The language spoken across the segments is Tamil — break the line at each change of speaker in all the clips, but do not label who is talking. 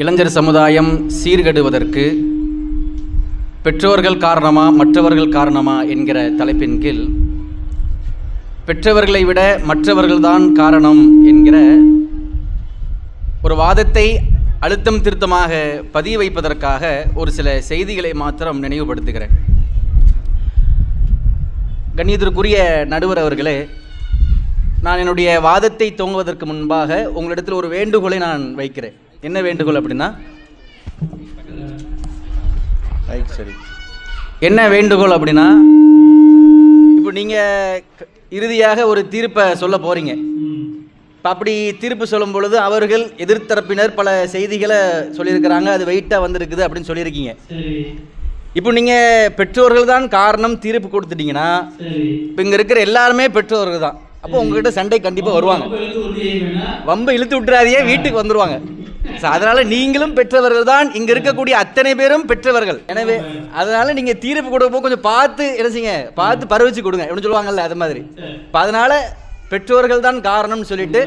இளைஞர் சமுதாயம் சீர்கெடுவதற்கு பெற்றோர்கள் காரணமா மற்றவர்கள் காரணமா என்கிற தலைப்பின் கீழ் பெற்றவர்களை விட மற்றவர்கள்தான் காரணம் என்கிற ஒரு வாதத்தை அழுத்தம் திருத்தமாக பதிய வைப்பதற்காக ஒரு சில செய்திகளை மாத்திரம் நினைவுபடுத்துகிறேன். கண்ணியத்திற்குரிய நடுவர் அவர்களே நான் என்னுடைய வாதத்தை துவங்குவதற்கு முன்பாக உங்களிடத்தில் ஒரு வேண்டுகோளை நான் வைக்கிறேன். என்ன வேண்டுகோள் அப்படின்னா? ரைட் சரி. என்ன வேண்டுகோள் அப்படின்னா இப்போ நீங்கள் இறுதியாக ஒரு தீர்ப்பை சொல்ல போகிறீங்க இப்போ அப்படி தீர்ப்பு சொல்லும் பொழுது அவர்கள் எதிர்த்தரப்பினர் பல செய்திகளை சொல்லியிருக்கிறாங்க அது வெயிட்டாக வந்திருக்குது அப்படின்னு சொல்லியிருக்கீங்க.
சரி.
இப்போ நீங்கள் பெற்றோர்கள் தான் காரணம் தீர்ப்பு கொடுத்துட்டீங்கன்னா
சரி.
இப்போ இங்கே இருக்கிற எல்லாருமே பெற்றோர்கள் தான். அப்போ உங்ககிட்ட சண்டை கண்டிப்பாக வருவாங்க. வம்பை இழுத்து விட்டுறாதையே வீட்டுக்கு வந்துருவாங்க. So, அதனால நீங்களும் பெற்றவர்கள் தான் இங்க இருக்கக்கூடிய அத்தனை பேரும் பெற்றவர்கள். எனவே அதனால நீங்க தீர்ப்பு கொடுப்போ கொஞ்சம் பார்த்து என்ன செய்யுங்க? பார்த்து பரவிச்சு கொடுங்க. எப்படி சொல்லுவாங்கல்ல அது மாதிரி. இப்போ அதனால பெற்றோர்கள் தான் காரணம்னு சொல்லிட்டு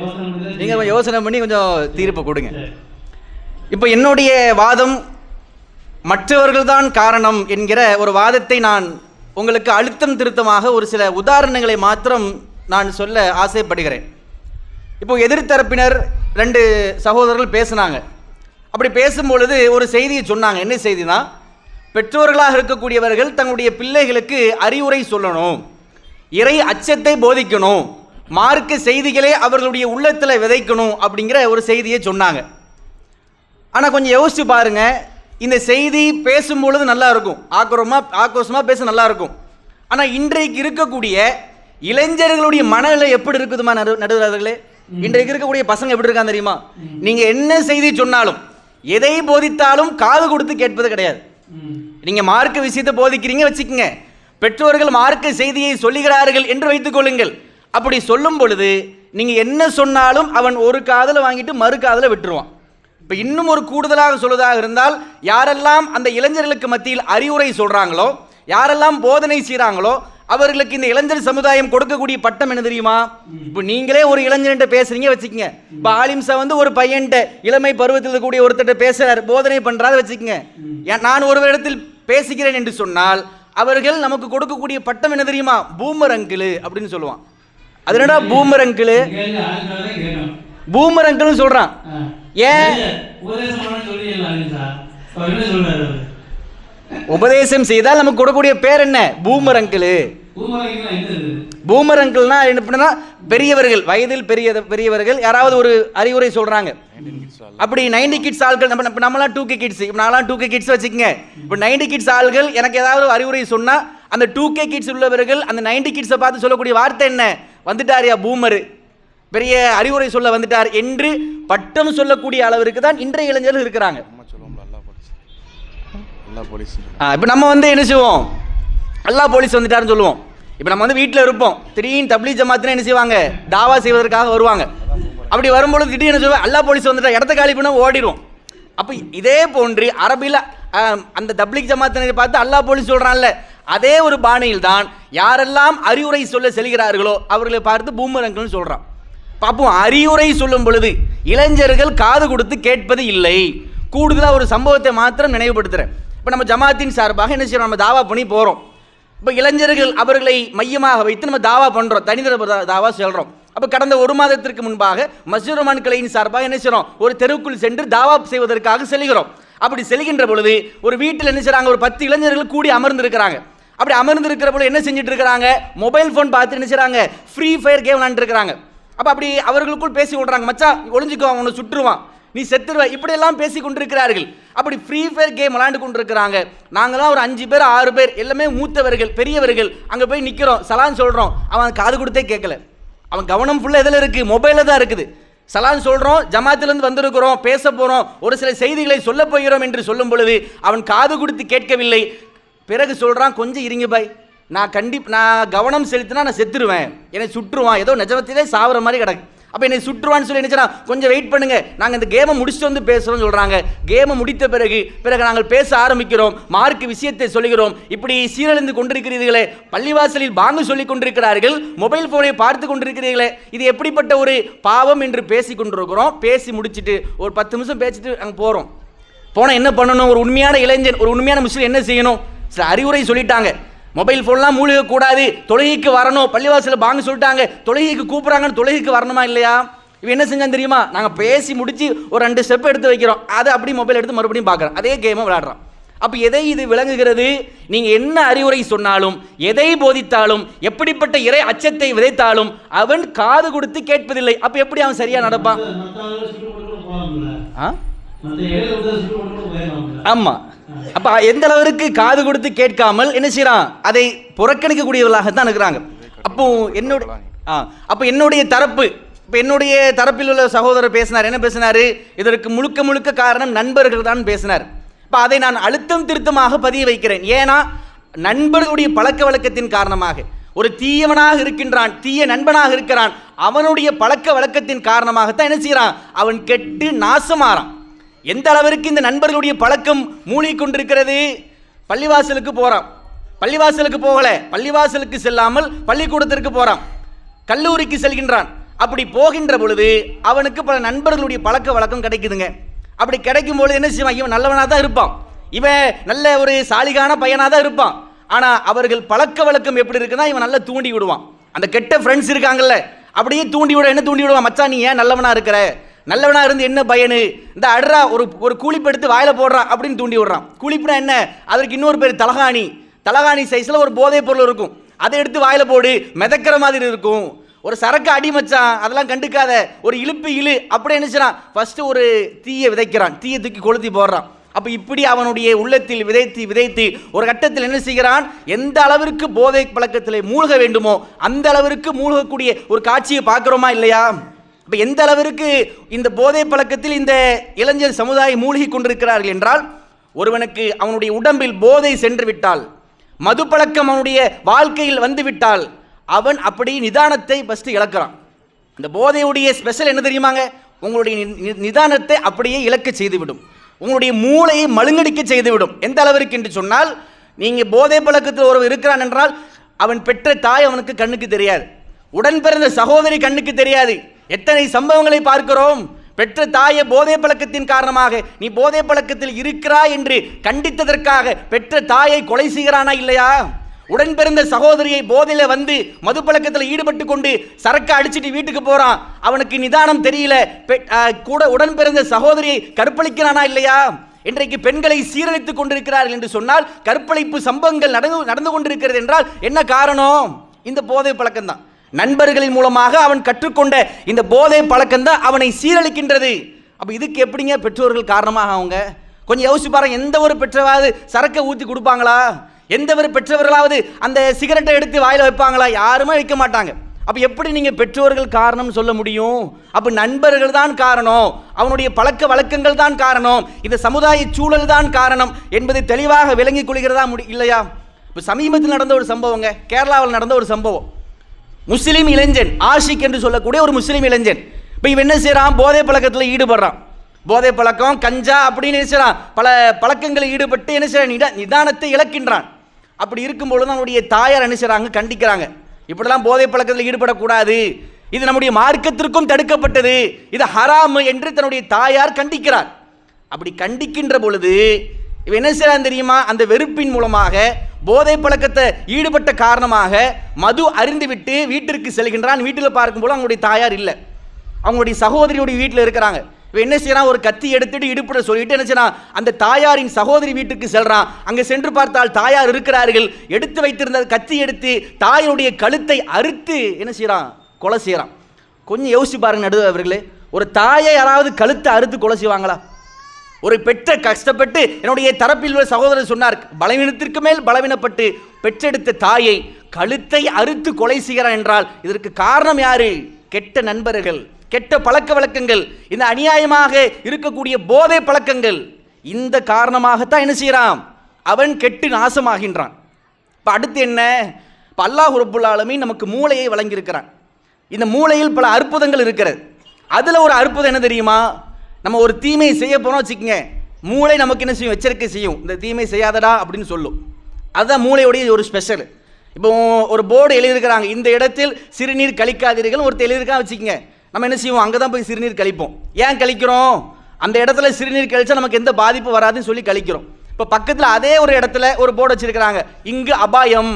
நீங்க யோசனை பண்ணி கொஞ்சம் தீர்ப்பு கொடுங்க. இப்போ என்னுடைய வாதம் மற்றவர்கள் தான் காரணம் என்கிற ஒரு வாதத்தை நான் உங்களுக்கு அழுத்தம் திருத்தமாக ஒரு சில உதாரணங்களை மாத்திரம் நான் சொல்ல ஆசைப்படுகிறேன். இப்போ எதிர்த்தரப்பினர் ரெண்டு சகோதரர்கள் பேசுனாங்க. அப்படி பேசும்பொழுது ஒரு செய்தியை சொன்னாங்க. என்ன செய்தினா பெற்றோர்களாக இருக்கக்கூடியவர்கள் தங்களுடைய பிள்ளைகளுக்கு அறிவுரை சொல்லணும். இறை அச்சத்தை போதிக்கணும். மார்க்க செய்திகளே அவர்களுடைய உள்ளத்தில் விதைக்கணும் அப்படிங்கிற ஒரு செய்தியை சொன்னாங்க. ஆனால் கொஞ்சம் யோசிச்சு பாருங்க. இந்த செய்தி பேசும்பொழுது நல்லா இருக்கும் ஆக்ரோமாக ஆக்ரோஷமாக பேச நல்லா இருக்கும் ஆனால் இன்றைக்கு இருக்கக்கூடிய இளைஞர்களுடைய மனநிலை எப்படி இருக்குதுமா நடு நடுவர்களே? இன்றைக்கு இருக்கக்கூடிய பசங்க எப்படி இருக்காங்க தெரியுமா? நீங்கள் என்ன செய்தி சொன்னாலும் எதை போதித்தாலும் காது கொடுத்து கேட்பது கிடையாது.
ம்.
நீங்கள் மார்க்க விஷயத்தை போதிக்கிறீங்க வச்சுக்கோங்க. பெற்றோர்கள் மார்க்க செய்தியை சொல்லுகிறார்கள் என்று வைத்துக் கொள்ளுங்கள். அப்படி சொல்லும் பொழுது நீங்கள் என்ன சொன்னாலும் அவன் ஒரு காதில் வாங்கிட்டு மறு காதில் விட்டுருவான். இப்போ இன்னும் ஒரு கூடுதலாக சொல்வதாக இருந்தால் யாரெல்லாம் அந்த இளைஞர்களுக்கு மத்தியில் அறிவுரை சொல்கிறாங்களோ யாரெல்லாம் போதனை செய்கிறாங்களோ அவர்களுக்கு இந்த இளைஞர் சமுதாயம் கொடுக்கக்கூடிய பட்டம் என்ன தெரியுமா? இப்போ நீங்களே ஒரு இளைஞர்கிட்ட பேசுறீங்க வச்சுக்கோங்க. இப்போ ஆலிம்சா வந்து ஒரு பையன்கிட்ட இளமை பருவத்தில் இருக்கக்கூடிய ஒருத்தர்கிட்ட பேசுறாரு போதனை பண்றாரு வச்சுக்கோங்க. நான் ஒரு இடத்தில் பேசுகிறேன் என்று சொன்னால் அவர்கள் நமக்கு கொடுக்கக்கூடிய பட்டம் என்ன தெரியுமா? பூமர் அங்கிள் அப்படின்னு சொல்லுவான். அது என்னடா பூமர் அங்கிள் பூமர் அங்கிள்னு சொல்றான். ஏன்?
உபதேசம்
செய்தால் நமக்கு கொடுக்கக்கூடிய பேர் என்ன? பூமர் அங்கிள்
பூமரைக்குலாம் என்ன இது
பூமர் அங்கிள்னா என்ன பண்ணா பெரியவர்கள் வயதில் பெரிய பெரியவர்கள் யாராவது ஒரு அறிவுரை சொல்றாங்க. அப்படி நைன்டி கிட்ஸ் ஆள்கள் நம்ம இப்ப நம்மளாம் டூ கே கிட்ஸ் இப்போ நான்லாம் டூ கே கிட்ஸ் வச்சுக்கோங்க. இப்போ நைன்டி கிட்ஸ் ஆள்கள் எனக்கு ஏதாவது ஒரு அறிவுரை சொன்னா அந்த டூ கே கிட்ஸ் உள்ளவர்கள் அந்த நைன்டி கிட்ஸை பார்த்து சொல்லக்கூடிய வார்த்தை என்ன? வந்துட்டாரியா பூமர். பெரிய அறிவுரை சொல்ல வந்துட்டார் என்று பட்டம் சொல்லக்கூடிய அளவிற்கு தான் இன்றைய இளைஞர்கள் இருக்கிறாங்க. இப்போ நம்ம வந்து என்ன செய்வோம்? அல்லா போலீஸ் வந்துட்டாருன்னு சொல்லுவோம். இப்போ நம்ம வந்து வீட்டில் இருப்போம். திடீர்னு தப்லீ ஜமாத்துன்னு என்ன செய்வாங்க? தாவா செய்வதற்காக வருவாங்க. அப்படி வரும்பொழுது திடீர்னு என்ன சொல்லுவாங்க? அல்லா போலீஸ் வந்துட்டா இடத்த காலி பண்ண ஓடிடுவோம். அப்போ இதே போன்று அரபியில் அந்த தப்லீக் ஜமாத்தினரை பார்த்து அல்லா போலீஸ் சொல்கிறான்ல அதே ஒரு பாணியில் தான் யாரெல்லாம் அறிவுரை சொல்ல செல்கிறார்களோ அவர்களை பார்த்து பூமரங்கள்னு சொல்கிறான் பார்ப்போம் அறிவுரை சொல்லும் பொழுது இளைஞர்கள் காது கொடுத்து கேட்பது இல்லை. கூடுதலாக ஒரு சம்பவத்தை மாத்திரம் நினைவுபடுத்துகிறேன் இப்போ நம்ம ஜமாத்தின் சார்பாக என்ன செய்யறோம்? நம்ம தாவா பண்ணி போகிறோம் இப்போ இளைஞர்கள் அவர்களை மையமாக வைத்து நம்ம தாவா பண்ணுறோம் தனிநபர் தாவா செல்கிறோம் அப்போ கடந்த ஒரு மாதத்திற்கு முன்பாக மசூரமான் கிளையின் சார்பாக என்ன செய்கிறோம் ஒரு தெருவுக்குள் சென்று தாவா செய்வதற்காக செல்கிறோம். அப்படி செல்கின்ற பொழுது ஒரு வீட்டில் என்ன செய்கிறாங்க ஒரு பத்து இளைஞர்கள் கூடி அமர்ந்திருக்கிறாங்க. அப்படி அமர்ந்திருக்கிற பொழுது என்ன செஞ்சுட்டு இருக்கிறாங்க? மொபைல் ஃபோன் பார்த்து என்ன செய்கிறாங்க ஃப்ரீ ஃபயர் கேம் விளாண்டுருக்கிறாங்க அப்போ அப்படி அவர்களுக்குள் பேசி விட்றாங்க மச்சா ஒளிஞ்சுக்கோ அவனை சுற்றுவான். நீ செத்துருவ. இப்படியெல்லாம் பேசி கொண்டிருக்கிறார்கள். அப்படி ஃப்ரீ ஃபயர் கேம் விளாண்டு கொண்டிருக்கிறாங்க. நாங்களாம் ஒரு அஞ்சு பேர் ஆறு பேர் எல்லாமே மூத்தவர்கள் பெரியவர்கள். அங்கே போய் நிற்கிறோம் சலான் சொல்கிறோம் அவன் காது கொடுத்தே கேட்கல. அவன் கவனம் ஃபுல்லாக எதில் இருக்குது மொபைலில் தான் இருக்குது. சலான் சொல்கிறோம் ஜமாத்திலிருந்து வந்திருக்கிறோம். பேச போகிறோம் ஒரு சில செய்திகளை சொல்ல போகிறோம் என்று சொல்லும் பொழுது அவன் காது கொடுத்து கேட்கவில்லை. பிறகு சொல்கிறான் கொஞ்சம் இருங்க பாய். நான் கண்டிப்பாக நான் கவனம் செலுத்தினா நான் செத்துருவேன். என்னை சுற்றுவான். ஏதோ நிஜமத்திலே சாவர மாதிரி கிடக்கு. அப்போ என்னை சுற்றுவான்னு சொல்லி நினைச்சா கொஞ்சம் வெயிட் பண்ணுங்க. நாங்கள் இந்த கேமை முடிச்சுட்டு வந்து பேசுகிறோம்னு சொல்கிறாங்க கேமை முடித்த பிறகு பிறகு நாங்கள் பேச ஆரம்பிக்கிறோம். மார்க் விஷயத்தை சொல்லுகிறோம். இப்படி சீரழிந்து கொண்டிருக்கிறீர்களே. பள்ளிவாசலில் பாங்கு சொல்லி கொண்டிருக்கிறார்கள். மொபைல் ஃபோனை பார்த்து கொண்டிருக்கிறீர்களே. இது எப்படிப்பட்ட ஒரு பாவம் என்று பேசி கொண்டிருக்கிறோம். பேசி முடிச்சிட்டு ஒரு பத்து நிமிஷம் பேசிட்டு அங்கே போகிறோம் போனால் என்ன பண்ணணும்? ஒரு உண்மையான இளைஞன் ஒரு உண்மையான முஸ்லீம் என்ன செய்யணும்? சில அறிவுரை சொல்லிட்டாங்க. மொபைல் ஃபோன்லாம் மூழ்க கூடாது தொழுகைக்கு வரணும். பள்ளிவாசலில் பாங்க சொல்லிட்டாங்க. தொழுகைக்கு கூப்பிட்றாங்கன்னு தொழுகைக்கு வரணுமா இல்லையா? இவன் என்ன செஞ்சான் தெரியுமா? நாங்கள் பேசி முடிச்சு ஒரு ரெண்டு ஸ்டெப் எடுத்து வைக்கிறோம். அதை அப்படி மொபைல் எடுத்து மறுபடியும் பார்க்குறோம் அதே கேமை விளையாடுறான். அப்போ எதை இது விளங்குகிறது? நீங்கள் என்ன அறிவுரை சொன்னாலும் எதை போதித்தாலும் எப்படிப்பட்ட இறை அச்சத்தை விதைத்தாலும் அவன் காது கொடுத்து கேட்பதில்லை. அப்போ எப்படி அவன் சரியா நடப்பான்? ஆ?
ஆமாம் இடையில
ஆமா. அப்ப எந்த அளவிற்கு காது கொடுத்து கேட்காமல் என்ன செய்யறான்? அதை புறக்கணிக்கக்கூடியவர்களாகத்தான் இருக்கிறாங்க. அப்போ என்னோட ஆ அப்போ என்னுடைய தரப்பு இப்போ என்னுடைய தரப்பில் உள்ள சகோதரர் பேசினார். என்ன பேசினாரு? இதற்கு முழுக்க முழுக்க காரணம் நண்பர்கள் தான் பேசினார். இப்போ அதை நான் அழுத்தம் திருத்தமாக பதிய வைக்கிறேன். ஏன்னா நண்பர்களுடைய பழக்க வழக்கத்தின் காரணமாக. ஒரு தீயவனாக இருக்கின்றான் தீய நண்பனாக இருக்கிறான். அவனுடைய பழக்க வழக்கத்தின் காரணமாகத்தான் என்ன செய்யறான்? அவன் கெட்டு நாசமாறான். எந்த அளவிற்கு இந்த நண்பர்களுடைய பழக்கம் மூழ்கிக்கொண்டிருக்கிறது பள்ளிவாசலுக்கு போகிறான் பள்ளிவாசலுக்கு போகல. பள்ளிவாசலுக்கு செல்லாமல் பள்ளிக்கூடத்திற்கு போகிறான் கல்லூரிக்கு செல்கின்றான். அப்படி போகின்ற பொழுது அவனுக்கு பல நண்பர்களுடைய பழக்க வழக்கம் கிடைக்குதுங்க. அப்படி கிடைக்கும் பொழுது என்ன செய்வான்? இவன் நல்லவனாக தான் இருப்பான். இவன் நல்ல ஒரு சாலிகான பையனாக தான் இருப்பான். ஆனால் அவர்கள் பழக்க வழக்கம் எப்படி இருக்குன்னா இவன் நல்லா தூண்டி விடுவான். அந்த கெட்ட ஃப்ரெண்ட்ஸ் இருக்காங்கல்ல அப்படியே தூண்டி விட என்ன தூண்டி விடுவான்? மச்சான் நீ ஏன் நல்லவனாக இருக்கிற? நல்லவனாக இருந்து என்ன பயனு? இந்த அடுறா ஒரு ஒரு கூலிப்பு எடுத்து வாயில் போடுறான் அப்படின்னு தூண்டி விடுறான். கூலிப்புனா என்ன? அதற்கு இன்னொரு பேர் தலகாணி. தலகாணி சைஸில் ஒரு போதைப் பொருள் இருக்கும். அதை எடுத்து வாயில் போடு மிதக்கிற மாதிரி இருக்கும். ஒரு சரக்கு அடிமச்சான் அதெல்லாம் கண்டுக்காத. ஒரு இழுப்பு இழு அப்படி நினைச்சான் ஃபஸ்ட்டு ஒரு தீயை விதைக்கிறான். தீயை தூக்கி கொளுத்தி போடுறான். அப்போ இப்படி அவனுடைய உள்ளத்தில் விதைத்து விதைத்து ஒரு கட்டத்தில் என்ன செய்கிறான்? எந்த அளவிற்கு போதை பழக்கத்தில் மூழ்க வேண்டுமோ அந்த அளவிற்கு மூழ்கக்கூடிய ஒரு காட்சியை பார்க்குறோமா இல்லையா? இப்போ எந்த அளவிற்கு இந்த போதை பழக்கத்தில் இந்த இளைஞர் சமுதாயம் மூழ்கி கொண்டிருக்கிறார்கள் என்றால் ஒருவனுக்கு அவனுடைய உடம்பில் போதை சென்று விட்டால் மது பழக்கம் அவனுடைய வாழ்க்கையில் வந்து விட்டால் அவன் அப்படி நிதானத்தை ஃபஸ்ட்டு இழக்கிறான் இந்த போதையுடைய ஸ்பெஷல் என்ன தெரியுமாங்க? உங்களுடைய நி- நி- நிதானத்தை அப்படியே இழக்க செய்துவிடும். உங்களுடைய மூளையை மழுங்கடிக்க செய்துவிடும். எந்த அளவிற்கு என்று சொன்னால் நீங்கள் போதை பழக்கத்தில் ஒருவர் இருக்கிறான் என்றால் அவன் பெற்ற தாய் அவனுக்கு கண்ணுக்கு தெரியாது. உடன் பிறந்த சகோதரி கண்ணுக்கு தெரியாது. எத்தனை சம்பவங்களை பார்க்கிறோம்? பெற்ற தாயை போதை பழக்கத்தின் காரணமாக நீ போதை பழக்கத்தில் இருக்கிறாய் என்று கண்டித்ததற்காக பெற்ற தாயை கொலை செய்கிறானா இல்லையா? உடன் பிறந்த சகோதரியை போதையில் வந்து மது பழக்கத்தில் ஈடுபட்டு கொண்டு சரக்கை அடிச்சிட்டு வீட்டுக்கு போறான். அவனுக்கு நிதானம் தெரியல. கூட உடன் பிறந்த சகோதரியை கற்பழிக்கிறானா இல்லையா? இன்றைக்கு பெண்களை சீரழித்துக் கொண்டிருக்கிறார்கள் என்று சொன்னால் கற்பழிப்பு சம்பவங்கள் நடந்து நடந்து கொண்டிருக்கிறது என்றால் என்ன காரணம்? இந்த போதை பழக்கம்தான் நண்பர்களின் மூலமாக அவன் கற்றுக்கொண்ட இந்த போதை பழக்கம்தான் அவனை சீரழிக்கின்றது. அப்போ இதுக்கு எப்படிங்க பெற்றோர்கள் காரணமாக அவங்க? கொஞ்சம் யோசிச்சு பாருங்க எந்த ஒரு பெற்றவாவது சரக்கை ஊற்றி கொடுப்பாங்களா? எந்த ஒரு பெற்றவர்களாவது அந்த சிகரெட்டை எடுத்து வாயில் வைப்பாங்களா? யாருமே வைக்க மாட்டாங்க. அப்போ எப்படி நீங்கள் பெற்றோர்கள் காரணம் சொல்ல முடியும்? அப்போ நண்பர்கள் தான் காரணம். அவனுடைய பழக்க வழக்கங்கள் தான் காரணம். இந்த சமுதாய சூழல் தான் காரணம் என்பதை தெளிவாக விளங்கிக் கொள்கிறதா முடி இல்லையா? இப்போ சமீபத்தில் நடந்த ஒரு சம்பவங்க கேரளாவில் நடந்த ஒரு சம்பவம். முஸ்லீம் இளைஞன் ஆஷிக் என்று சொல்லக்கூடிய ஒரு முஸ்லீம் இளைஞன். இப்போ இவன் என்ன செய்கிறான் போதை பழக்கத்தில் ஈடுபடுறான். போதை பழக்கம் கஞ்சா அப்படின்னு என்ன செய்கிறான் பல பழக்கங்களில் ஈடுபட்டு என்ன செய்கிறான் நிதா நிதானத்தை இழக்கின்றான். அப்படி இருக்கும்பொழுது அவனுடைய தாயார் என்ன செய்கிறாங்க கண்டிக்கிறாங்க. இப்படிலாம் போதை பழக்கத்தில் ஈடுபடக்கூடாது. இது நம்முடைய மார்க்கத்திற்கும் தடுக்கப்பட்டது. இது ஹராம் என்று தன்னுடைய தாயார் கண்டிக்கிறார். அப்படி கண்டிக்கின்ற பொழுது இவன் என்ன செய்யறான் தெரியுமா? அந்த வெறுப்பின் மூலமாக போதை பழக்கத்தை ஈடுபட்ட காரணமாக மது அருந்துவிட்டு வீட்டிற்கு செல்கின்றான். வீட்டில் பார்க்கும்போது அவங்களுடைய தாயார் இல்லை. அவங்களுடைய சகோதரியுடைய வீட்டில் இருக்கிறாங்க. இவன் என்ன செய்யறான் ஒரு கத்தி எடுத்துட்டு இடுப்புட சொல்லிட்டு என்ன செய்யறான் அந்த தாயாரின் சகோதரி வீட்டுக்கு செல்றான். அங்கே சென்று பார்த்தால் தாயார் இருக்கிறார்கள். எடுத்து வைத்திருந்த கத்தி எடுத்து தாயினுடைய கழுத்தை அறுத்து என்ன செய்யறான் கொலை செய்யறான் கொஞ்சம் யோசிச்சு பாருங்க நடுவு அவர்களே. ஒரு தாயை யாராவது கழுத்தை அறுத்து கொலை செய்வாங்களா? ஒரு பெற்ற கஷ்டப்பட்டு என்னுடைய தரப்பில் உள்ள சகோதரர் சொன்னார் பலவீனத்திற்கு மேல் பலவீனப்பட்டு பெற்றெடுத்த தாயை கழுத்தை அறுத்து கொலை செய்கிறான் என்றால் இதற்கு காரணம் யாரு? கெட்ட நண்பர்கள் கெட்ட பழக்க வழக்கங்கள் இந்த அநியாயமாக இருக்கக்கூடிய போதை பழக்கங்கள். இந்த காரணமாகத்தான் என்ன செய்கிறான் அவன் கெட்டு நாசமாகின்றான். இப்போ அடுத்து என்ன? இப்போ அல்லாஹ் நமக்கு மூளையை வழங்கியிருக்கிறான். இந்த மூளையில் பல அற்புதங்கள் இருக்கிறது. அதில் ஒரு அற்புதம் என்ன தெரியுமா? நம்ம ஒரு தீமையை செய்ய போனோம் வச்சுக்கோங்க. மூளை நமக்கு என்ன செய்யும்? எச்சரிக்கை செய்யும். இந்த தீமை செய்யாதடா அப்படின்னு சொல்லும். அதுதான் மூளையுடைய ஒரு ஸ்பெஷல் இப்போ ஒரு போர்டு எழுதியிருக்கிறாங்க. இந்த இடத்தில் சிறுநீர் கழிக்காதீர்கள். ஒருத்தர் எழுதியிருக்கா வச்சுக்கோங்க. நம்ம என்ன செய்வோம்? அங்கே தான் போய் சிறுநீர் கழிப்போம். ஏன் கழிக்கிறோம்? அந்த இடத்துல சிறுநீர் கழிச்சா நமக்கு எந்த பாதிப்பு வராதுன்னு சொல்லி கழிக்கிறோம். இப்போ பக்கத்தில் அதே ஒரு இடத்துல ஒரு போர்டு வச்சிருக்கிறாங்க. இங்கு அபாயம்.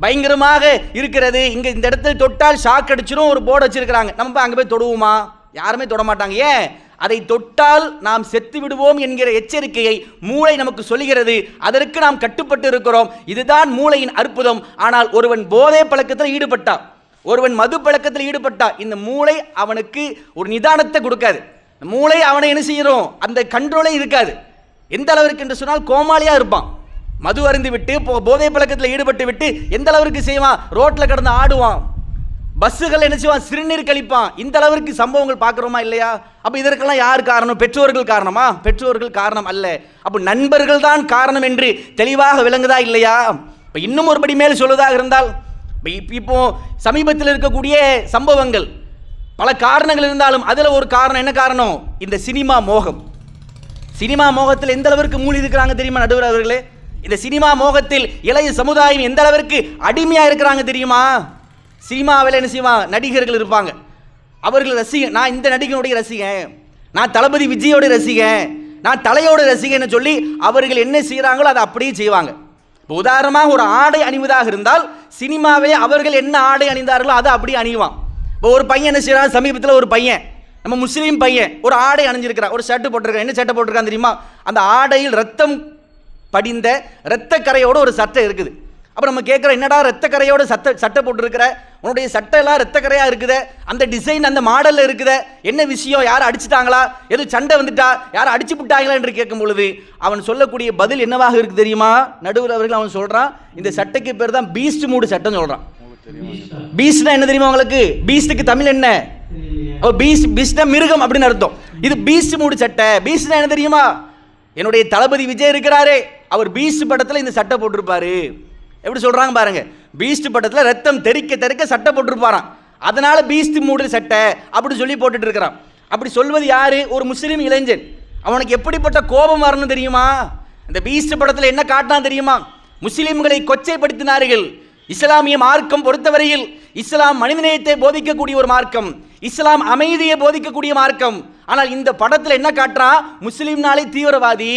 பயங்கரமாக இருக்கிறது. இங்கே இந்த இடத்துல தொட்டால் ஷாக் அடிச்சிடும் ஒரு போர்டு வச்சிருக்கிறாங்க. நம்ம அங்கே போய் தொடுவோமா? யாருமே தொட மாட்டாங்க. ஏன்? அதை தொட்டால் நாம் செத்து விடுவோம் என்கிற எச்சரிக்கையை மூளை நமக்கு சொல்கிறது அதற்கு நாம் கட்டுப்பட்டு இருக்கிறோம் இதுதான் மூளையின் அற்புதம். ஆனால் ஒருவன் போதை பழக்கத்தில் ஈடுபட்டான் ஒருவன் மது பழக்கத்தில் ஈடுபட்டா இந்த மூளை அவனுக்கு ஒரு நிதானத்தை கொடுக்காது. மூளை அவனை என்ன செய்யறோம் அந்த கண்ட்ரோலே இருக்காது. எந்த அளவிற்கு என்று சொன்னால் கோமாளியா இருப்பான். மது அருந்து விட்டு போ- போதை பழக்கத்தில் ஈடுபட்டு விட்டு எந்த அளவிற்கு செய்வான்? ரோட்டில் கடந்து ஆடுவான். பஸ்ஸுகள் என்ன சிறுநீர் கழிப்பான். இந்த அளவிற்கு சம்பவங்கள் பார்க்குறோமா இல்லையா? அப்போ இதற்கெல்லாம் யார் காரணம்? பெற்றோர்கள் காரணமா? பெற்றோர்கள் காரணம் அல்ல. அப்போ நண்பர்கள் தான் காரணம் என்று தெளிவாக விளங்குதா இல்லையா? இப்போ இன்னும் ஒருபடி மேல் சொல்வதாக இருந்தால் இப்போ இப்போ சமீபத்தில் இருக்கக்கூடிய சம்பவங்கள். பல காரணங்கள் இருந்தாலும் அதில் ஒரு காரணம் என்ன காரணம்? இந்த சினிமா மோகம். சினிமா மோகத்தில் எந்த அளவிற்கு மூழ்கி இருக்கிறாங்க தெரியுமா நடுவர் அவர்களே? இந்த சினிமா மோகத்தில் இளைய சமுதாயம் எந்த அளவிற்கு அடிமையாக இருக்கிறாங்க தெரியுமா? சினிமாவில் என்ன செய்வான் நடிகர்கள் இருப்பாங்க. அவர்கள் ரசிகன் நான் இந்த நடிகனுடைய ரசிகன். நான் தளபதி விஜயோட ரசிகன். நான் தலையோட ரசிகன்னு சொல்லி அவர்கள் என்ன செய்கிறாங்களோ அதை அப்படியே செய்வாங்க. இப்போ உதாரணமாக ஒரு ஆடை அணிவதாக இருந்தால் சினிமாவே அவர்கள் என்ன ஆடை அணிந்தார்களோ அதை அப்படியே அணிவான். இப்போ ஒரு பையன் என்ன செய்கிறான் சமீபத்தில் ஒரு பையன் நம்ம முஸ்லீம் பையன் ஒரு ஆடை அணிஞ்சிருக்கிறான். ஒரு ஷர்ட் போட்டிருக்கான் என்ன சட்டை போட்டிருக்கான் தெரியுமா? அந்த ஆடையில் ரத்தம் படிந்த இரத்த கரையோட ஒரு சட்டை இருக்குது. அப்போ நம்ம கேட்குறோம் என்னடா ரத்த கரையோட சட்டை சட்டை போட்டிருக்கிற? உன்னுடைய சட்டை எல்லாம் ரத்த கரையா அந்த டிசைன் அந்த மாடலில் இருக்குது. என்ன விஷயம்? யாரும் அடிச்சுட்டாங்களா? எதுவும் சண்டை வந்துட்டா? யாரும் அடிச்சு விட்டாங்களா என்று கேட்கும் பொழுது அவன் சொல்லக்கூடிய பதில் என்னவாக இருக்கு தெரியுமா? நடுவில் அவர்கள் அவன் சொல்கிறான் இந்த சட்டைக்கு பேர் தான் பீஸ்ட் மூடு சட்டம் சொல்கிறான் பீஸ்ட்னா என்ன தெரியுமா உங்களுக்கு? பீஸ்டுக்கு தமிழ் என்ன? அப்போ பீஸ் பீஸ்ட்னா மிருகம் அப்படின்னு அர்த்தம். இது பீஸ்ட் மூடு சட்டை. பீஸ்ட்னா என்ன தெரியுமா? என்னுடைய தளபதி விஜய் இருக்கிறாரே. அவர் பீஸ்ட் படத்தில் இந்த சட்டை போட்டிருப்பாரு. எப்படி சொல்கிறாங்க பாருங்க? பீஸ்ட் படத்தில் ரத்தம் தெறிக்க தெறிக்க சட்டை போட்டிருப்பாராம். அதனால் பீஸ்ட் மூடு சட்டை அப்படி சொல்லி போட்டுட்டு இருக்கிறான். அப்படி சொல்வது யார்? ஒரு முஸ்லீம் இளைஞன். அவனுக்கு எப்படிப்பட்ட கோபம் வரணும் தெரியுமா? இந்த பீஸ்ட் படத்தில் என்ன காட்டினா தெரியுமா? முஸ்லீம்களை கொச்சைப்படுத்தினார்கள். இஸ்லாமிய மார்க்கம் பொறுத்தவரையில் இஸ்லாம் மனிதநேயத்தை போதிக்கக்கூடிய ஒரு மார்க்கம். இஸ்லாம் அமைதியை போதிக்கக்கூடிய மார்க்கம். ஆனால் இந்த படத்தில் என்ன காட்டுறான் முஸ்லீம்னாலே தீவிரவாதி.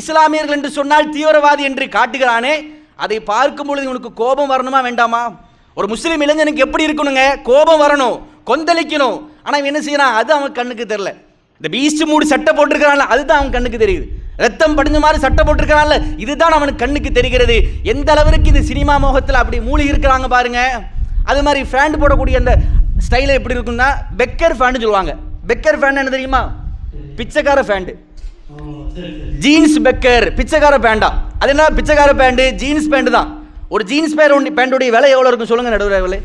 இஸ்லாமியர்கள் என்று சொன்னால் தீவிரவாதி என்று காட்டுகிறானே. அதை பார்க்கும் பொழுது இவனுக்கு கோபம் வரணுமா வேண்டாமா? ஒரு முஸ்லீம் இளைஞனுக்கு எப்படி இருக்கணுங்க? கோபம் வரணும் கொந்தளிக்கணும். ஆனால் இவன் என்ன செய்யறான்? அது அவன் கண்ணுக்கு தெரியல. இந்த பீஸ்ட் மூடு சட்டை போட்டிருக்கிறான்ல அதுதான் அவன் கண்ணுக்கு தெரியுது. ரத்தம் படிஞ்ச மாதிரி சட்டை போட்டிருக்கிறான்ல இதுதான் அவனுக்கு கண்ணுக்கு தெரிகிறது. எந்த அளவிற்கு இந்த சினிமா மோகத்தில் அப்படி மூழ்கி இருக்கிறாங்க பாருங்க. அது மாதிரி ஃபேண்ட் போடக்கூடிய அந்த ஸ்டைல எப்படி இருக்கும்னா பெக்கர் ஃபேண்ட் சொல்லுவாங்க. பெக்கர் ஃபேண்ட் என்ன தெரியுமா? பிச்சைக்கார ஃபேண்ட் ஜீன்ஸ் பெக்கர் பிச்சைக்கார பேண்டா அது என்ன பிச்சைக்கார பேண்டு ஜீன்ஸ் பேண்ட் தான். ஒரு ஜீன்ஸ் பேண்ட் பேண்டுடைய விலை எவ்வளோ இருக்கும் சொல்லுங்கள் நடுவர்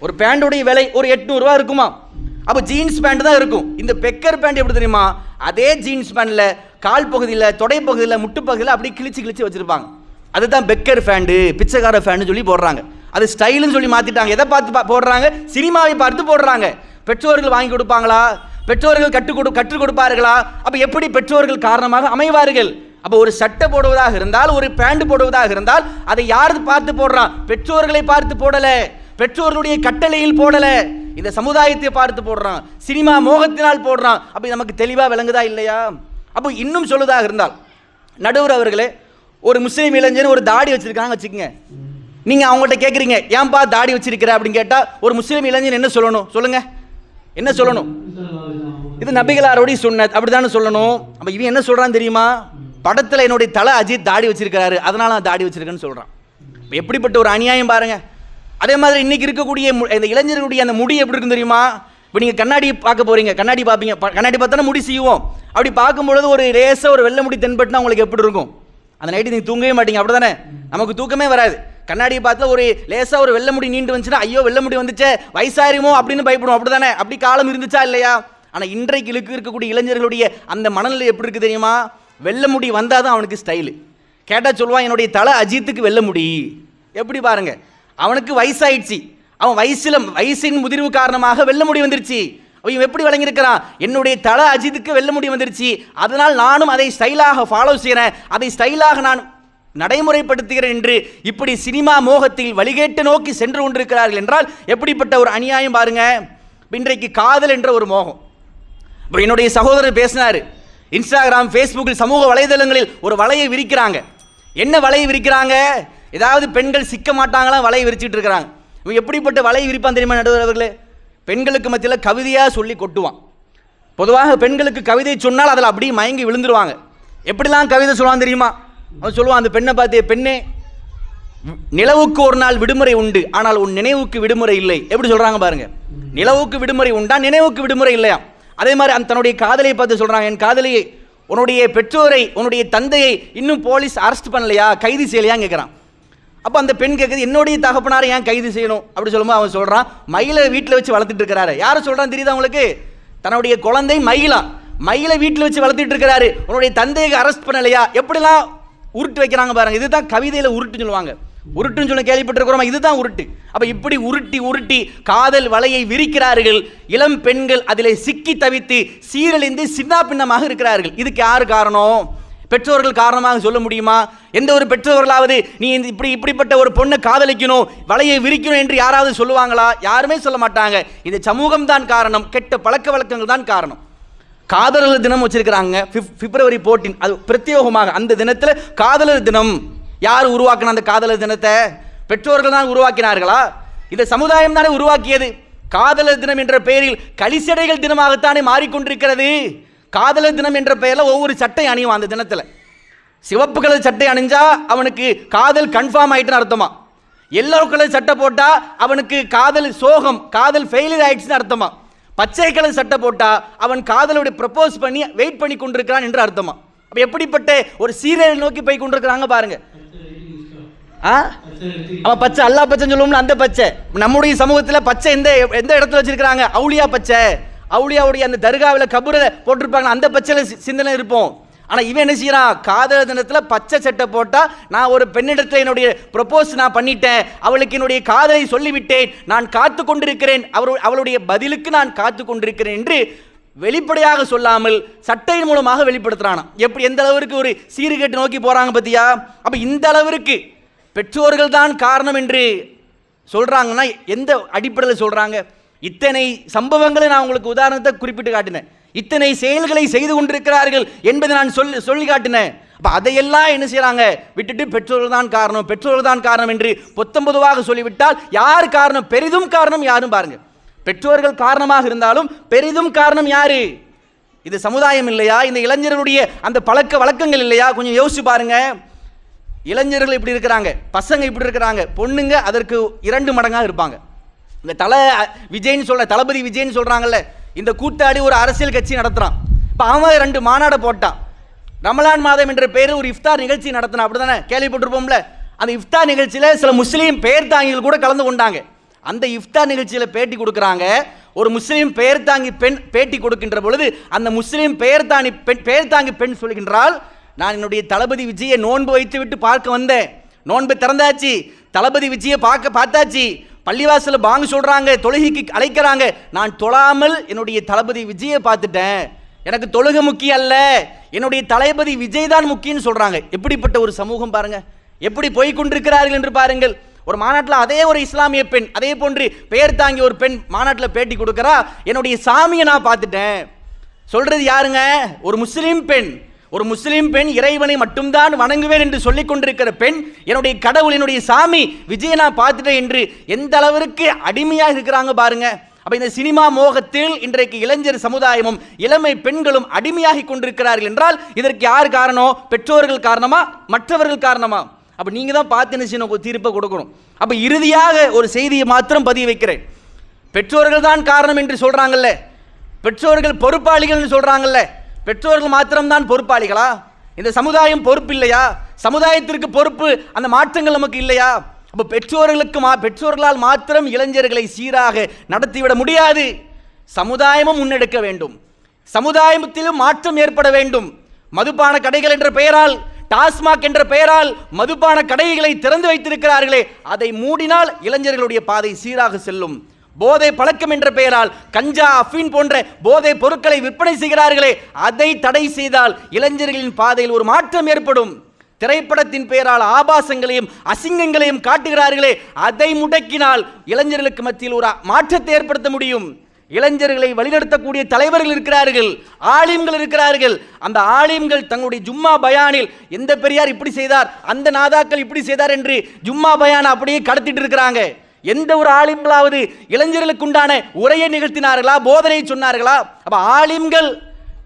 ஒரு பேண்டுடைய விலை ஒரு எட்நூறுரூவா இருக்குமா? அப்போ ஜீன்ஸ் பேண்ட் தான் இருக்கும். இந்த பெக்கர் பேண்ட் எப்படி தெரியுமா? அதே ஜீன்ஸ் பேண்டில் கால் பகுதியில் தொடை பகுதியில் முட்டு பகுதியில் அப்படியே கிழிச்சு கிழிச்சு வச்சுருப்பாங்க. அதுதான் பெக்கர் ஃபேண்டு பிச்சைக்கார ஃபேண்டு சொல்லி போடுறாங்க. அது ஸ்டைலுன்னு சொல்லி மாற்றிட்டாங்க எதை பார்த்து பா- போடுறாங்க? சினிமாவை பார்த்து போடுறாங்க. பெற்றோர்கள் வாங்கி கொடுப்பாங்களா? பெற்றோர்கள் கற்றுக் கொடு கற்றுக் கொடுப்பார்களா? அப்போ எப்படி பெற்றோர்கள் காரணமாக அமைவார்கள்? அப்போ ஒரு சட்டை போடுவதாக இருந்தால் ஒரு பேண்ட் போடுவதாக இருந்தால் அதை யார் பார்த்து போடுறான் பெற்றோர்களை பார்த்து போடல. பெற்றோர்களுடைய கட்டளையில் போடல. இந்த சமுதாயத்தை பார்த்து போடுறான். சினிமா மோகத்தினால் போடுறான். அப்படி நமக்கு தெளிவாக விளங்குதா இல்லையா? அப்போ இன்னும் சொல்லுவதாக இருந்தால் நடுவர் அவர்களே ஒரு முஸ்லீம் இளைஞன் ஒரு தாடி வச்சிருக்காங்க வச்சுக்கோங்க. நீங்க அவங்கள்ட்ட கேட்குறீங்க ஏன்பா தாடி வச்சிருக்கிற? அப்படின்னு கேட்டால் ஒரு முஸ்லீம் இளைஞன் என்ன சொல்லணும்? சொல்லுங்க. என்ன சொல்லணும்? இது நபிகளாரோடைய சுன்னத் அப்படிதானே சொல்லணும்? அப்போ இவன் என்ன சொல்றான் தெரியுமா? படத்தில் என்னுடைய தலை அஜித் தாடி வச்சிருக்கிறாரு அதனால நான் தாடி வச்சிருக்கேன்னு சொல்கிறான் எப்படிப்பட்ட ஒரு அநியாயம் பாருங்க. அதே மாதிரி இன்னைக்கு இருக்கக்கூடிய மு- இந்த இளைஞர்களுடைய அந்த முடி எப்படி இருக்கும் தெரியுமா? இப்போ நீங்கள் கண்ணாடி பார்க்க போறீங்க கண்ணாடி பார்ப்பீங்க கண்ணாடி பார்த்தா முடி செய்வோம் அப்படி பார்க்கும்பொழுது ஒரு லேசாக ஒரு வெள்ளை முடி தென்பட்டுனா உங்களுக்கு எப்படி இருக்கும்? அந்த நைட்டு நீங்கள் தூங்கவே மாட்டீங்க அப்படிதானே நமக்கு தூக்கமே வராது. கண்ணாடியை பார்த்து ஒரு லேசாக ஒரு வெள்ளை முடி நீண்டு வந்துச்சுன்னா ஐயோ வெள்ளை முடி வந்துச்சே வயசாயிருமோ அப்படின்னு பயப்படுவோம் அப்படிதானே அப்படி காலம் இருந்துச்சா இல்லையா? ஆனால் இன்றைக்கு இருக்கு இருக்கக்கூடிய இளைஞர்களுடைய அந்த மனநிலை எப்படி இருக்கு தெரியுமா? வெள்ள முடி வந்தால் தான் அவனுக்கு ஸ்டைலு கேட்டால் சொல்லுவான் என்னுடைய தலை அஜித்துக்கு வெள்ள முடி. எப்படி பாருங்க. அவனுக்கு வயசாயிடுச்சு. அவன் வயசில் வயசின் முதிர்வு காரணமாக வெள்ள முடி வந்துருச்சு. அவன் எப்படி விளங்கியிருக்கிறான்? என்னுடைய தலை அஜித்துக்கு வெள்ள முடி வந்துருச்சு. அதனால் நானும் அதை ஸ்டைலாக ஃபாலோ செய்கிறேன் அதை ஸ்டைலாக நான் நடைமுறைப்படுத்துகிறேன் என்று இப்படி சினிமா மோகத்தில் வழிகேட்டு நோக்கி சென்று கொண்டிருக்கிறார்கள் என்றால் எப்படிப்பட்ட ஒரு அநியாயம் பாருங்க. இன்றைக்கு காதல் என்ற ஒரு மோகம். இப்போ என்னுடைய சகோதரர் பேசினார். இன்ஸ்டாகிராம் ஃபேஸ்புக்கில் சமூக வலைதளங்களில் ஒரு வலையை விரிக்கிறாங்க. என்ன வலையை விரிக்கிறாங்க? ஏதாவது பெண்கள் சிக்க மாட்டாங்களா வலையை விரிச்சிட்டு இருக்கிறாங்க. இவன் எப்படிப்பட்ட வலையை விரிப்பான் தெரியுமா நடுவர் அவர்களே பெண்களுக்கு மத்தியில் கவிதையாக சொல்லி கொட்டுவான். பொதுவாக பெண்களுக்கு கவிதை சொன்னால் அதில் அப்படியே மயங்கி விழுந்துருவாங்க. எப்படிலாம் கவிதை சொல்லுவான் தெரியுமா? அவன் சொல்லுவான் அந்த பெண்ணை பார்த்து பெண்ணே நிலவுக்கு ஒரு நாள் விடுமுறை உண்டு. ஆனால் உன் நினைவுக்கு விடுமுறை இல்லை. எப்படி சொல்கிறாங்க பாருங்க. நிலவுக்கு விடுமுறை உண்டா நினைவுக்கு விடுமுறை இல்லையா? அதே மாதிரி அந்த தன்னுடைய காதலியை பார்த்து சொல்கிறாங்க என் காதலியை உன்னுடைய பெற்றோரை உன்னுடைய தந்தையை இன்னும் போலீஸ் அரெஸ்ட் பண்ணலையா? கைது செய்யலையான்னு கேட்குறான் அப்போ அந்த பெண் கேட்குது என்னுடைய தகப்பனாரை ஏன் கைது செய்யணும்? அப்படி சொல்லும்போது அவன் சொல்கிறான் மயிலை வீட்டில் வச்சு வளர்த்துட்டு இருக்கிறாரு யார் சொல்கிறான் தெரியுதா உங்களுக்கு? தன்னுடைய குழந்தை மயிலா. மயிலை வீட்டில் வச்சு வளர்த்துட்டு இருக்கிறாரு உன்னுடைய தந்தையை அரெஸ்ட் பண்ணலையா? எப்படிலாம் உருட்டு வைக்கிறாங்க பாருங்க. இதுதான் கவிதையில் உருட்டுன்னு சொல்லுவாங்க. உருட்டுன்னு சொல்ல கேள்விப்பட்டிருக்கிறோமா? இதுதான் உருட்டு. அப்ப இப்படி உருட்டி உருட்டி காதல் வலையை விரிக்கிறார்கள். இளம் பெண்கள் அதிலே சிக்கி தவித்து சீரழிந்து சின்ன பின்னமாக இருக்கிறார்கள். இதுக்கு யார் காரணம்? பெற்றோர்கள் காரணமாக சொல்ல முடியுமா? எந்த ஒரு பெற்றோர்களாவது நீ இந்த இப்படி இப்படிப்பட்ட ஒரு பொண்ணை காதலிக்கணும் வலையை விரிக்கணும் என்று யாராவது சொல்லுவாங்களா? யாருமே சொல்ல மாட்டாங்க. இந்த சமூகம் தான் காரணம் கெட்ட பழக்க வழக்கங்கள் தான் காரணம். காதலர் தினம் வச்சிருக்கிறாங்க. பிப்ரவரி 14 அது பிரத்யேகமாக அந்த தினத்தில் காதலர் தினம். யார் உருவாக்கின அந்த காதலர் தினத்தை? பெற்றோர்கள் தான் உருவாக்கினார்களா? இந்த சமுதாயம் தானே உருவாக்கியது. காதலர் தினம் என்ற பெயரில் கலிசடைகள் தினமாகத்தானே மாறிக்கொண்டிருக்கிறது. காதலர் தினம் என்ற பெயரில் ஒவ்வொரு சட்டை அணியும் அந்த தினத்தில். சிவப்பு கலர் சட்டை அணிஞ்சா அவனுக்கு காதல் கன்ஃபார்ம் ஆயிட்டுன்னு அர்த்தமா? எல்லோ கலர் சட்டை போட்டால் அவனுக்கு காதல் சோகம் காதல் ஃபெயிலியர் ஆயிடுச்சுன்னு அர்த்தமா? பச்சை கலர் சட்டை போட்டால் அவன் காதலோட ப்ரப்போஸ் பண்ணி வெயிட் பண்ணி கொண்டிருக்கிறான் என்று அர்த்தமா? அப்போ எப்படிப்பட்ட ஒரு சீரியல் நோக்கி போய் கொண்டிருக்கிறாங்க பாருங்கள் ஆ? அவன் பச்சை அல்லா பச்சைன்னு சொல்லுவோம்ல அந்த பச்சை. நம்முடைய சமூகத்தில் பச்சை எந்த எந்த இடத்துல வச்சிருக்கிறாங்க? அவுளியா பச்சை. அவுளியாவுடைய அந்த தர்காவில் கபூரை போட்டிருப்பாங்க அந்த பச்சையில் சிந்தனை இருப்போம். ஆனால் இவன் என்ன செய்யறான் காதல் தினத்தில் பச்சை சட்டை போட்டால் நான் ஒரு பெண்ணிடத்தில் என்னுடைய ப்ரொப்போஸ் நான் பண்ணிட்டேன். அவளுக்கு என்னுடைய காதலை சொல்லிவிட்டேன். நான் காத்து கொண்டிருக்கிறேன். அவர் அவளுடைய பதிலுக்கு நான் காத்து கொண்டிருக்கிறேன் என்று வெளிப்படையாக சொல்லாமல் சட்டையின் மூலமாக வெளிப்படுத்துகிறானா எப்படி எந்த அளவிற்கு ஒரு சீர்கேட்டு நோக்கி போகிறாங்க பார்த்தியா அப்போ இந்த அளவிற்கு பெற்றோர்கள் தான் காரணம் என்று சொல்கிறாங்கன்னா எந்த அடிப்படையில் சொல்கிறாங்க இத்தனை சம்பவங்களை நான் உங்களுக்கு உதாரணத்தை குறிப்பிட்டு காட்டினேன். இத்தனை செயல்களை செய்து கொண்டிருக்கிறார்கள் என்பதை நான் சொல்லி சொல்லி காட்டினேன். அப்போ அதையெல்லாம் என்ன செய்கிறாங்க விட்டுட்டு பெற்றோர்கள் தான் காரணம் பெற்றோர்கள் தான் காரணம் என்று பொத்தம்பதுவாக சொல்லிவிட்டால் யார் காரணம்? பெரிதும் காரணம் யாரும் பாருங்கள் பெற்றோர்கள் காரணமாக இருந்தாலும் பெரிதும் காரணம் யாரு? இது சமுதாயம் இல்லையா? இந்த இளைஞர்களுடைய அந்த பழக்க வழக்கங்கள் இல்லையா? கொஞ்சம் யோசிச்சு பாருங்கள் இளைஞர்கள் இப்படி இருக்கிறாங்க பசங்க இப்படி இருக்கிறாங்க பொண்ணுங்க அதற்கு இரண்டு மடங்காக இருப்பாங்க. இந்த தலை விஜய்னு சொல்ல தளபதி விஜய்னு சொல்கிறாங்கல்ல இந்த கூத்தாடி ஒரு அரசியல் கட்சி நடத்துறான். இப்போ அவன் ரெண்டு மாநாடை போட்டான். ரமலான் மாதம் என்ற பெயரில் ஒரு இஃப்தார் நிகழ்ச்சி நடத்தினான் அப்படிதானே? கேள்விப்பட்டிருப்போம்ல? அந்த இஃப்தார் நிகழ்ச்சியில் சில முஸ்லீம் பெயர் தாங்கிகள் கூட கலந்து கொண்டாங்க. அந்த இஃப்தார் நிகழ்ச்சியில் பேட்டி கொடுக்குறாங்க. ஒரு முஸ்லீம் பெயர் தாங்கி பெண் பேட்டி கொடுக்கின்ற பொழுது அந்த முஸ்லீம் பெயர் தாங்கி பெண் பெயர் தாங்கி பெண் சொல்கின்றால் நான் என்னுடைய தளபதி விஜயை நோன்பு வைத்து விட்டு பார்க்க வந்தேன். நோன்பு திறந்தாச்சு. தளபதி விஜயை பார்க்க பார்த்தாச்சு. பள்ளிவாசலில் பாங்க சொல்றாங்க தொழுகைக்கு அழைக்கிறாங்க. நான் தொழாமல் என்னுடைய தளபதி விஜயை பார்த்துட்டேன். எனக்கு தொழுகை முக்கியம் அல்ல. என்னுடைய தளபதி விஜய் தான் முக்கியம்னு சொல்றாங்க. எப்படிப்பட்ட ஒரு சமூகம் பாருங்க. எப்படி போய்கொண்டிருக்கிறார்கள் என்று பாருங்கள். ஒரு மாநாட்டில் அதே ஒரு இஸ்லாமிய பெண் அதே போன்று பெயர் தாங்கி ஒரு பெண் மாநாட்டில் பேட்டி கொடுக்குறா. என்னுடைய சாமியை நான் பார்த்துட்டேன். சொல்றது யாருங்க? ஒரு முஸ்லீம் பெண். ஒரு முஸ்லீம் பெண் இறைவனை மட்டும்தான் வணங்குவேன் என்று சொல்லிக் கொண்டிருக்கிற பெண் என்னுடைய கடவுள் என்னுடைய சாமி விஜய நான் பார்த்துட்டேன் என்று எந்த அளவிற்கு அடிமையாக இருக்கிறாங்க பாருங்க. அப்போ இந்த சினிமா மோகத்தில் இன்றைக்கு இளைஞர் சமுதாயமும் இளமை பெண்களும் அடிமையாகி கொண்டிருக்கிறார்கள் என்றால் இதற்கு யார் காரணம்? பெற்றோர்கள் காரணமா? மற்றவர்கள் காரணமா? அப்போ நீங்கள் தான் பார்த்து என்ன செய்யணும், தீர்ப்பை கொடுக்கணும். அப்போ இறுதியாக ஒரு செய்தியை மாத்திரம் பதிய வைக்கிறேன். பெற்றோர்கள் தான் காரணம் என்று சொல்கிறாங்கல்ல பெற்றோர்கள் பொறுப்பாளிகள்னு சொல்கிறாங்கல்ல பெற்றோர்கள் மாத்திரம்தான் பொறுப்பாளிகளா? இந்த சமுதாயம் பொறுப்பு இல்லையா சமுதாயத்திற்கு பொறுப்பு அந்த மாற்றங்கள் நமக்கு இல்லையா? அப்போ பெற்றோர்களுக்கு மா பெற்றோர்களால் மாத்திரம் இளைஞர்களை சீராக நடத்திவிட முடியாது. சமுதாயமும் முன்னெடுக்க வேண்டும். சமுதாயத்திலும் மாற்றம் ஏற்பட வேண்டும். மதுபான கடைகள் என்ற பெயரால் டாஸ்மாக் என்ற பெயரால் மதுபான கடைகளை திறந்து வைத்திருக்கிறார்களே அதை மூடினால் இளைஞர்களுடைய பாதை சீராக செல்லும். போதை பழக்கம் என்ற பெயரால் கஞ்சா அஃபின் போன்ற போதை பொருட்களை விற்பனை செய்கிறார்களே அதை தடை செய்தால் இளைஞர்களின் பாதையில் ஒரு மாற்றம் ஏற்படும். திரைப்படத்தின் பெயரால் ஆபாசங்களையும் அசிங்கங்களையும் காட்டுகிறார்களே அதை முடக்கினால் இளைஞர்களுக்கு மத்தியில் ஒரு மாற்றத்தை ஏற்படுத்த முடியும். இளைஞர்களை வழிநடத்தக்கூடிய தலைவர்கள் இருக்கிறார்கள் ஆலிம்கள் இருக்கிறார்கள். அந்த ஆலிம்கள் தங்களுடைய ஜும்மா பயானில் எந்த பெரியார் இப்படி செய்தார் அந்த நாதாக்கள் இப்படி செய்தார் என்று ஜும்மா பயான் அப்படியே கடத்திட்டு இருக்கிறாங்க. எந்த ஒரு ஆலிம்களாவது இளைஞர்களுக்கு உண்டான உரையை நிகழ்த்தினார்களா போதனை சொன்னார்களா? அப்போ ஆலிம்கள்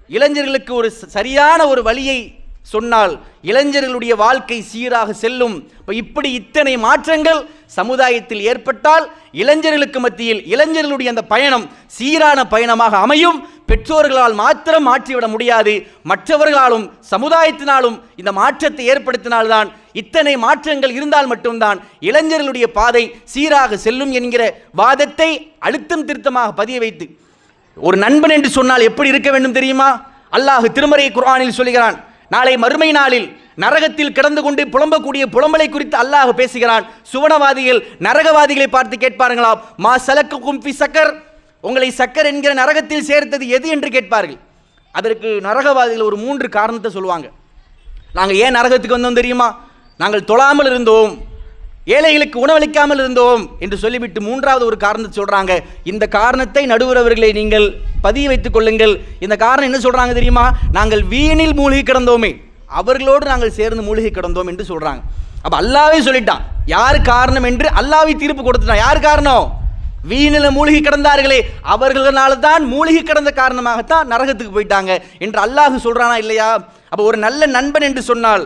இளைஞர்களுக்கு ஒரு சரியான ஒரு வழியை சொன்னால் இளைஞர்களுடைய வாழ்க்கை சீராக செல்லும். இப்போ இப்படி இத்தனை மாற்றங்கள் சமுதாயத்தில் ஏற்பட்டால் இளைஞர்களுக்கு மத்தியில் இளைஞர்களுடைய அந்த பயணம் சீரான பயணமாக அமையும். பெற்றோர்களால் மாத்திரம் மாற்றிவிட முடியாது. மற்றவர்களாலும் சமுதாயத்தினாலும் இந்த மாற்றத்தை ஏற்படுத்தினால்தான் இத்தனை மாற்றங்கள் இருந்தால் மட்டும்தான் இளைஞர்களுடைய பாதை சீராக செல்லும் என்கிற வாதத்தை அழுத்தம் திருத்தமாக பதிய வைத்து ஒரு நண்பன் என்று சொன்னால் எப்படி இருக்க வேண்டும் தெரியுமா? அல்லாஹு திருமறை குர்ஆனில் சொல்கிறான் நாளை மறுமை நாளில் நரகத்தில் கிடந்து கொண்டு புலம்பக்கூடிய புலம்பலை குறித்து அல்லாஹ் பேசுகிறான். சுவனவாதிகள் நரகவாதிகளை பார்த்து கேட்பார்களாம் மா சலக்கு கும்பி சக்கர்? உங்களை சக்கர் என்கிற நரகத்தில் சேர்த்தது எது? என்று கேட்பார்கள். அதற்கு நரகவாதிகள் ஒரு மூன்று காரணத்தை சொல்லுவாங்க. நாங்கள் ஏன் நரகத்துக்கு வந்தோம் தெரியுமா? நாங்கள் தொழாமல் இருந்தோம். ஏழைகளுக்கு உணவளிக்காமல் இருந்தோம் என்று சொல்லிவிட்டு மூன்றாவது ஒரு காரணத்தை சொல்கிறாங்க இந்த காரணத்தை நடுவரவர்களை நீங்கள் பதிய வைத்துக் கொள்ளுங்கள். இந்த காரணம் என்ன சொல்கிறாங்க தெரியுமா? நாங்கள் வீணில் மூழ்கி கிடந்தோமே. அவர்களோடு நாங்கள் சேர்ந்து மூழ்கி கிடந்தோம் என்று சொல்கிறாங்க அப்போ அல்லாவே சொல்லிட்டான். யார் காரணம் என்று அல்லாவே தீர்ப்பு கொடுத்துட்டான். யார் காரணம்? வீணில் மூழ்கி கிடந்தார்களே. அவர்களால் தான் மூழ்கி கிடந்த காரணமாகத்தான் நரகத்துக்கு போயிட்டாங்க. என்று அல்லாஹ் சொல்கிறானா இல்லையா? அப்போ ஒரு நல்ல நண்பன் என்று சொன்னால்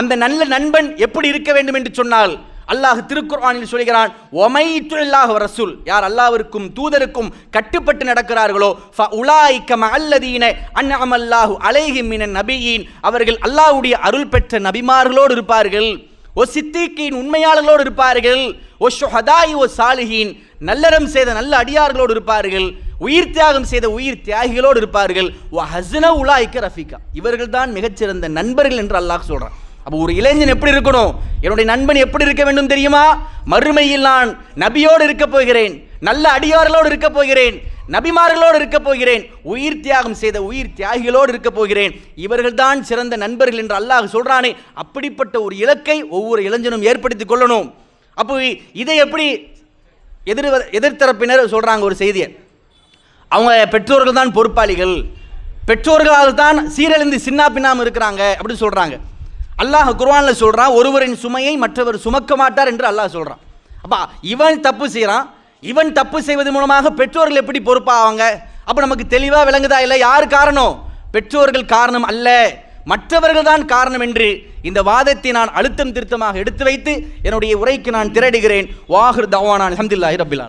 அந்த நல்ல நண்பன் எப்படி இருக்க வேண்டும் என்று சொன்னால் அல்லாஹ் திருக்குர்ஆனில் சொல்கிறான் ஒமைத்துல்லாஹ் ரசூல். யார் அல்லாவிற்கும் தூதருக்கும் கட்டுப்பட்டு நடக்கிறார்களோ ஃப உலாய்க்க மல்லதீன அன்அமல்லாஹு அலைஹிம் மினன் நபியின். அவர்கள் அல்லாஹ்வுடைய அருள் பெற்ற நபிமார்களோடு இருப்பார்கள் ஓ சித்திகின் உண்மையாளர்களோடு இருப்பார்கள் ஓ ஷொஹதாய் ஓ சாலிஹின். நல்லறம் செய்த நல்ல அடியார்களோடு இருப்பார்கள் உயிர் தியாகம் செய்த உயிர் தியாகிகளோடு இருப்பார்கள். ஓ ஹசன உலாய்க்க ரஃபிகா. இவர்கள்தான் மிகச்சிறந்த நண்பர்கள் என்று அல்லாஹ் சொல்கிறான் அப்போ ஒரு இளைஞன் எப்படி இருக்கணும்? என்னுடைய நண்பன் எப்படி இருக்க வேண்டும் தெரியுமா? மறுமையில் நான் நபியோடு இருக்க போகிறேன். நல்ல அடியார்களோடு இருக்க போகிறேன். நபிமார்களோடு இருக்க போகிறேன். உயிர் தியாகம் செய்த உயிர் தியாகிகளோடு இருக்க போகிறேன். இவர்கள்தான் சிறந்த நண்பர்கள் என்று அல்லாஹ் சொல்றானே. அப்படிப்பட்ட ஒரு இலக்கை ஒவ்வொரு இளைஞனும் ஏற்படுத்தி கொள்ளணும். அப்போ இதை எப்படி எதிர் எதிர்த்தரப்பினர் சொல்கிறாங்க ஒரு செய்தியை. அவங்க பெற்றோர்கள் தான் பொறுப்பாளிகள். பெற்றோர்களால் தான் சீரழிந்து சின்ன பின்னாமல் இருக்கிறாங்க அப்படின்னு சொல்கிறாங்க அல்லாஹ் குர்வானில் சொல்கிறான் ஒருவரின் சுமையை மற்றவர் சுமக்க மாட்டார் என்று அல்லாஹ் சொல்கிறான் அப்பா இவன் தப்பு செய்கிறான் இவன் தப்பு செய்வது மூலமாக பெற்றோர்கள் எப்படி பொறுப்பாவாங்க? அப்போ நமக்கு தெளிவாக விளங்குதா இல்லை? யார் காரணம்? பெற்றோர்கள் காரணம் அல்ல. மற்றவர்கள் தான் காரணம் என்று இந்த வாதத்தை நான் அழுத்தம் திருத்தமாக எடுத்து வைத்து என்னுடைய உரைக்கு நான் திரடுகிறேன் வாஹிர் தவானான் அஹமதுல்லாஹி ரபிலான்